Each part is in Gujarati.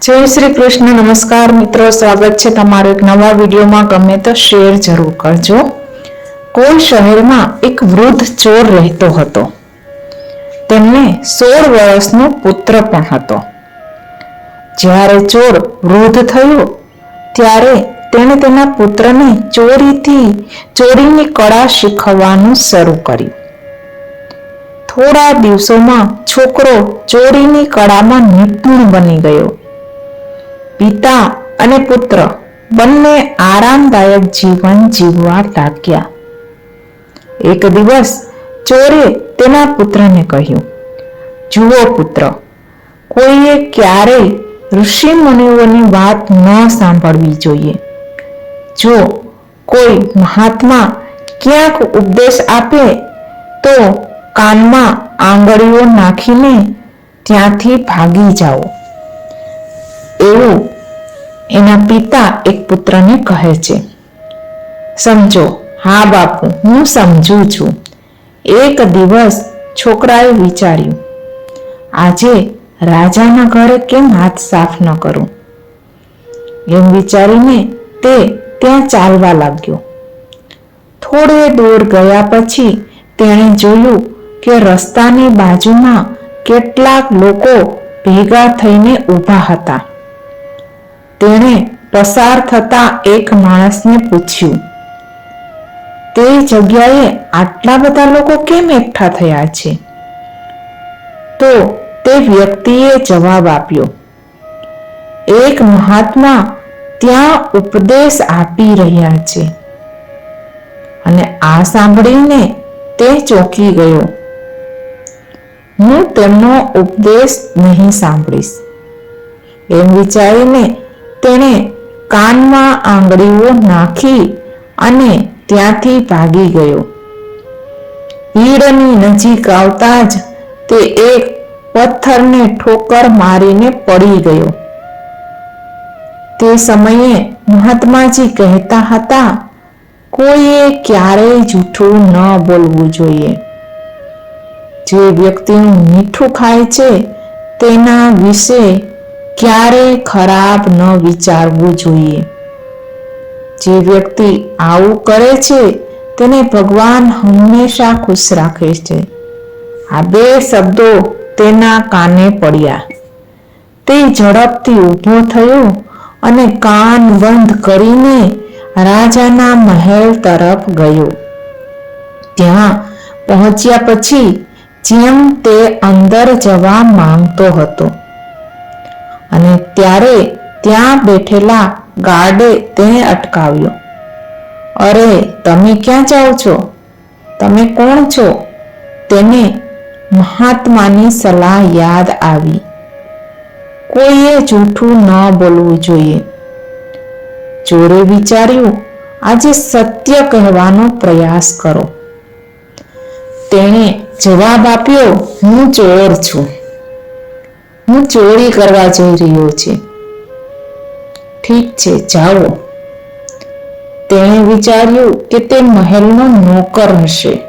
જય શ્રી કૃષ્ણ, નમસ્કાર મિત્રો, સ્વાગત છે તમારો એક નવા વિડીયોમાં. ગમે તો શેર જરૂર કરજો. કોઈ શહેરમાં એક વૃદ્ધ ચોર રહેતો હતો. તેમને સોળ વર્ષનો પુત્ર પણ હતો. જ્યારે ચોર વૃદ્ધ થયો, ત્યારે તેણે તેના પુત્રને ચોરીથી, ચોરીની કળા શીખવવાનું શરૂ કર્યું. થોડા દિવસોમાં છોકરો ચોરીની કળામાં નિપુણ બની ગયો. પિતા અને પુત્ર બંને આરામદાયક જીવન જીવવા લાગ્યા. એક દિવસ ચોરે તેના પુત્રને કહ્યું, જુઓ પુત્ર, કોઈએ ક્યારેય ઋષિ મુનિઓની વાત ન સાંભળવી જોઈએ. જો કોઈ મહાત્મા ક્યાંક ઉપદેશ આપે, તો કાનમાં આંગળીઓ નાખીને ત્યાંથી ભાગી જાઓ. એવું એના પિતા એક પુત્રને કહે છે, સમજો, હા બાપુ, હું સમજું છું. એક દિવસ છોકરાએ વિચાર્યું, આજે રાજાના ઘરે કેમ હાથ સાફ ન કરું? એમ વિચારીને તે ત્યાં ચાલવા લાગ્યો. થોડે દૂર ગયા પછી તેણે જોયું કે રસ્તાની બાજુમાં કેટલાક લોકો ભેગા થઈને ઊભા હતા. તેણે પસાર થતા એક માણસને પૂછ્યું, તે જગ્યાએ આટલા બધા લોકો કેમ એકઠા થયા છે? તો તે વ્યક્તિએ જવાબ આપ્યો, એક મહાત્મા ત્યાં ઉપદેશ આપી રહ્યા છે. અને આ સાંભળીને તે ચોંકી ગયો, હું તેમનો ઉપદેશ નહીં સાંભળીશ. એમ વિચારીને તેણે કાનમાં આંગળીઓ નાખી અને ત્યાંથી ભાગી ગયો. ભીડની નજીક આવતા જ તે એક પથ્થરને ઠોકર મારીને પડી ગયો. તે સમયે મહાત્માજી કહેતા હતા, કોઈએ ક્યારેય જૂઠું ન બોલવું જોઈએ. જે વ્યક્તિનું મીઠું ખાય છે, તેના વિશે ક્યારેય ખરાબ ન વિચારવું જોઈએ. જે વ્યક્તિ આવું કરે છે, તેને ભગવાન હંમેશા ખુશ રાખે છે. આ બે શબ્દો તેના કાને પડ્યા. તે ઝડપથી ઊભો થયો અને કાન બંધ કરીને રાજાના મહેલ તરફ ગયો. ત્યાં પહોંચ્યા પછી, જેમ તે અંદર જવા માંગતો હતો. ત્યારે ત્યાં બેઠેલા ગાર્ડે તેને અટકાવ્યો. અરે, તમે ક્યાં જાઓ છો? તમે કોણ છો? તેને મહાત્માની સલાહ યાદ આવી. કોઈએ જૂઠું ન બોલવું જોઈએ. ચોરે વિચાર્યું, આજે સત્ય કહેવાનો પ્રયાસ કરો. તેણે જવાબ આપ્યો, હું ચોર છું. હું ચોરી કરવા જઈ રહ્યો છે. ઠીક છે, જાઓ. તેણે વિચાર્યું કે તે મહેલનો નોકર હશે.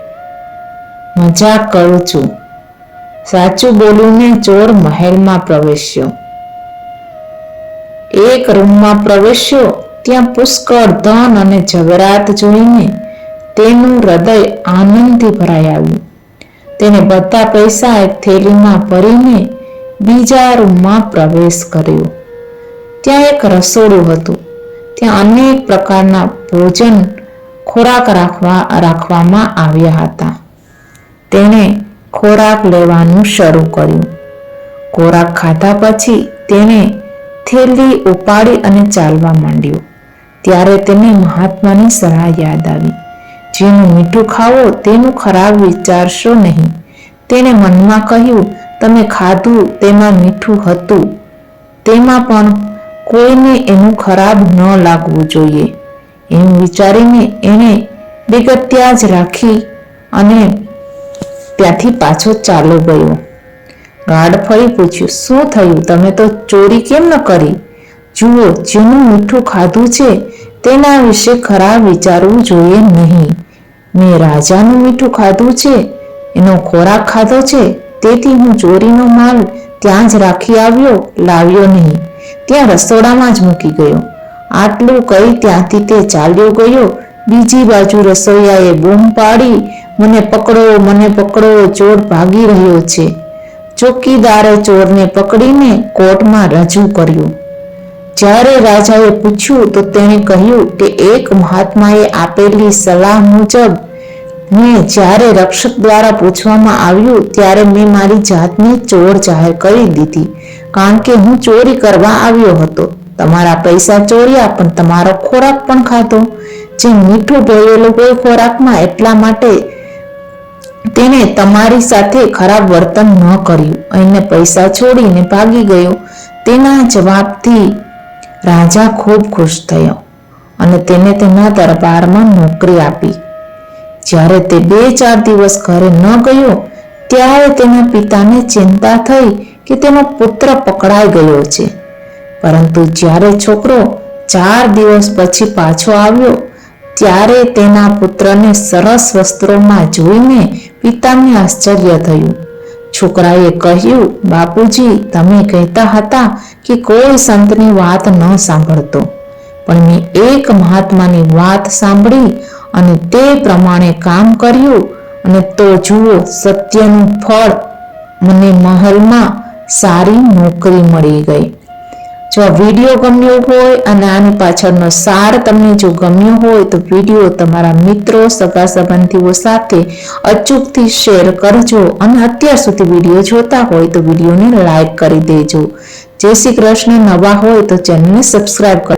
મજાક કરું છું. સાચું બોલીને ચોર મહેલમાં પ્રવેશ્યો. એક રૂમમાં પ્રવેશ્યો, ત્યાં પુષ્કળ ધન અને જગરાત જોઈને તેનું હૃદય આનંદથી ભરાઈ આવ્યું. તેને બધા પૈસા એક થેલીમાં ભરીને બીજા રૂમમાં પ્રવેશ કર્યો. ત્યાં એક રસોડું હતું. ત્યાં અનેક પ્રકારના ભોજન ખોરાક રાખવા, રાખવામાં આવ્યા હતા. તેણે ખોરાક લેવાનું શરૂ કર્યું. ખોરાક ખાધા પછી તેણે થેલી ઉપાડી અને ચાલવા માંડ્યો. ત્યારે તેને મહાત્માની સલાહ યાદ આવી. જેનું મીઠું ખાવો તેનું ખરાબ વિચારશો નહીં, તેણે મનમાં કહ્યું. તમે ખાધું તેમાં મીઠું હતું. તેમાં પણ કોઈને એનું ખરાબ ન લાગવું જોઈએ. એમ વિચારીને એણે વિગત ત્યાં જ રાખી અને ત્યાંથી પાછો ચાલો ગયો. ગાર્ડ ફરી પૂછ્યું, શું થયું? તમે તો ચોરી કેમ ન કરી? જુઓ, જેનું મીઠું ખાધું છે તેના વિશે ખરાબ વિચારવું જોઈએ નહીં. મેં રાજાનું મીઠું ખાધું છે, એનો ખોરાક ખાધો છે તેથી હું ચોરીનો માલ ત્યાં જ રાખી આવ્યો, લાવ્યો નહીં. ત્યાં રસોડામાં જ મૂકી ગયો. આટલું કહી ત્યાંથી તે ચાલ્યો ગયો. બીજી બાજુ રસોઈયાએ બૂમ પાડી, મને પકડો મને પકડો, ચોર ભાગી રહ્યો છે. ચોકીદારે ચોરને પકડીને કોર્ટમાં રજૂ કર્યું. જ્યારે રાજાએ પૂછ્યું તો તેણે કહ્યું કે એક મહાત્માએ આપેલી સલાહ મુજબ મેં જ્યારે રક્ષક દ્વારા પૂછવામાં આવ્યું ત્યારે મેં મારી જાતને ચોર જાહેર કરી દીધી, કારણ કે હું ચોરી કરવા આવ્યો હતો. તમારા પૈસા ચોર્યા, પણ તમારો ખોરાક પણ ખાધો. જે મીઠું ભરેલું કોઈ ખોરાકમાં એટલા માટે તેને તમારી સાથે ખરાબ વર્તન ન કર્યું. અને પૈસા છોડીને ભાગી ગયો. તેના જવાબથી રાજા ખૂબ ખુશ થયો અને તેને તેના દરબારમાં નોકરી આપી. જ્યારે તે બે ચાર દિવસ ઘરે ન ગયો, ત્યારે તેના પિતાને ચિંતા થઈ કે તેનો પુત્ર પકડાઈ ગયો છે. પરંતુ જ્યારે છોકરો ચાર દિવસ પછી પાછો આવ્યો, ત્યારે તેના પુત્રને સરસ વસ્ત્રોમાં જોઈને પિતાને આશ્ચર્ય થયું. છોકરાએ કહ્યું, બાપુજી, તમે કહેતા હતા કે કોઈ સંતની વાત ન સાંભળતો. પણ મેં એક મહાત્માની વાત સાંભળી અને તે પ્રમાણે કામ કર્યું અને તો જુઓ સત્યનું ફળ. મને મહલમાં સારી નોકરી મળી ગઈ. જો આ વીડિયો ગમ્યો હોય અને આની પાછળનો સાર તમને જો ગમ્યો હોય તો વીડિયો તમારા મિત્રો, સગા સંબંધીઓ સાથે અચૂકથી શેર કરજો અને અત્યાર સુધી વીડિયો જોતા હોય તો વિડીયોને લાઈક કરી દેજો. જય શ્રી કૃષ્ણ. નવા હોય તો ચેનલને સબસ્ક્રાઈબ કરો